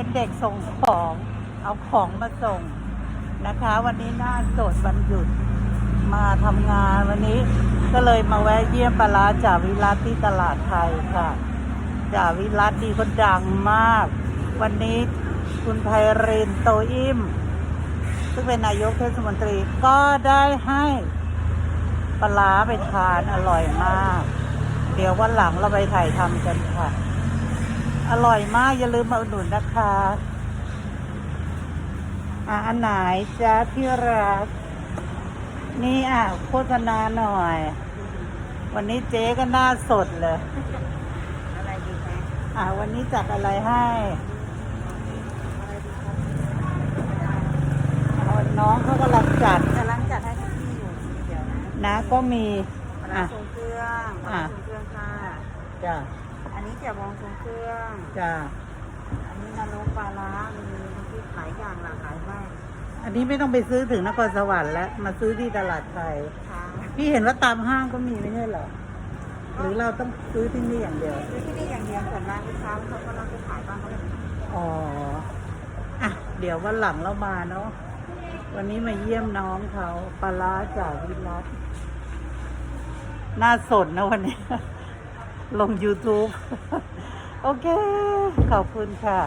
เป็นเด็กส่งของ เอาของมาส่งนะคะ วันนี้หน้าสดวันหยุดมาทำงานวันนี้ก็เลยมาแวะเยี่ยมปลาจ่าวิรัตที่ตลาดไทยค่ะจ่าวิรัตดีคนดังมาก วันนี้คุณไพรินโตอิ่ม ซึ่งเป็นนายกเทศมนตรีก็ได้ให้ปลาไปทานอร่อยมาก เดี๋ยววันหลังเราไปถ่ายทำกันค่ะ อร่อยมาก อย่าลืมมาอุดหนุนนะคะอะอันไหนจ้าที่รัก นี่อะโฆษณาหน่อย วันนี้เจ๊ก็หน้าสดเลย อะไรดีคะอะวันนี้จัดอะไรให้เอาน้องเขากำลังจัด กำลังจัดให้ที่อยู่เดี๋ยวนะนะก็มีปลาร้าอะ ทรงเครื่องปลาร้าทรงเครื่องค่ะ จ้ะ อันนี้เจียวบองทรงเครื่อง จ้ะอันนี้นรกปลาร้ามีน้ำพริกหลายอย่างหลากหลายมากอันนี้ไม่ต้องไปซื้อถึงนครสวรรค์แล้วมาซื้อที่ตลาดไทยค่ะพี่เห็นว่าตามห้างก็มีไม่ใช่เหรอหรือเราต้องซื้อที่นี่อย่างเดียว คือที่นี่อย่างเดียวส่วนมากลูกค้าเขาก็รับไปขายบ้างก็มีอ๋ออะเดี๋ยววันหลังเรามาเนาะวันนี้มาเยี่ยมน้องเขาปลาร้าจากวิรัตน่าสดนะวันนี้ ลง YouTube โอเค ขอบคุณค่ะ